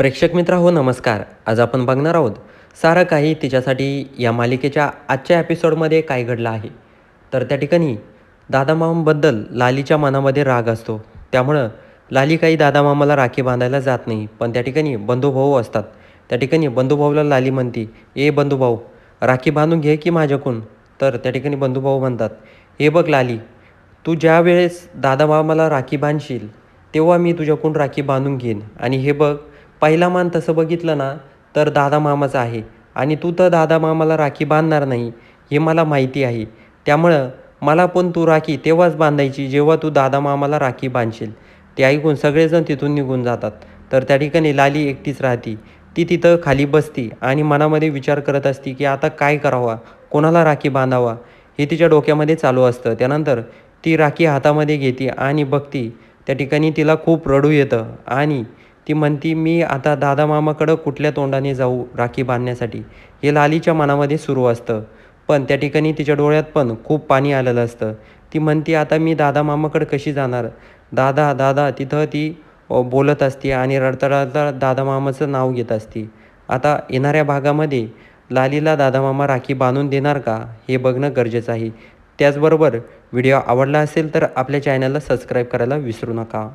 प्रेक्षक मित्रा हो नमस्कार. आज आपण बघणार आहोत सारं काही तिच्यासाठी या मालिकेच्या आजच्या एपिसोडमध्ये काय घडलं आहे. तर त्या ठिकाणी दादामामाबद्दल लालीच्या मनामध्ये राग असतो. त्यामुळं लाली काही दादामामाला राखी बांधायला जात नाही पण त्या ठिकाणी बंधुभाऊ असतात. त्या ठिकाणी बंधुभाऊला लाली म्हणती ए बंधुभाऊ राखी बांधून घे की माझ्याकडून? तर त्या ठिकाणी बंधुभाऊ म्हणतात हे बघ लाली तू ज्या वेळेस दादामामाला राखी बांधशील तेव्हा मी तुझ्याकडून राखी बांधून घेईन. आणि हे बघ पहिला मान तसं बघितलं ना तर दादा मामाचा आहे. आणि तू तर दादा मामाला राखी बांधणार नाही हे मला माहिती आहे. त्यामुळं मला पण तू राखी तेव्हाच बांधायची जेव्हा तू दादा मामाला राखी बांधशील. ते ऐकून सगळेजण तिथून निघून जातात. तर त्या ठिकाणी लाली एकटीच राहती. ती तिथं खाली बसती आणि मनामध्ये विचार करत असती की आता काय करावा? कोणाला राखी बांधावा? हे तिच्या डोक्यामध्ये चालू असतं. त्यानंतर ती राखी हातामध्ये घेते आणि बघती. त्या ठिकाणी तिला खूप रडू येतं आणि ती म्हणती मी आता दादा मामाकडं कुठल्या तोंडाने जाऊ राखी बांधण्यासाठी? हे लालीच्या मनामध्ये सुरू असतं. पण त्या ठिकाणी तिच्या डोळ्यात पण खूप पाणी आलेलं असतं. ती म्हणती आता मी दादा मामाकडं कशी जाणार? दादा दादा तिथं ती बोलत असते आणि रडता रडता दादा मामाचं नाव घेत असते. आता येणाऱ्या भागामध्ये लालीला दादा मामा राखी बांधून देणार का? हे बघणं गरजेचं आहे. त्याचबरोबर व्हिडिओ आवडला असेल तर आपल्या चॅनलला सबस्क्राईब करायला विसरू नका.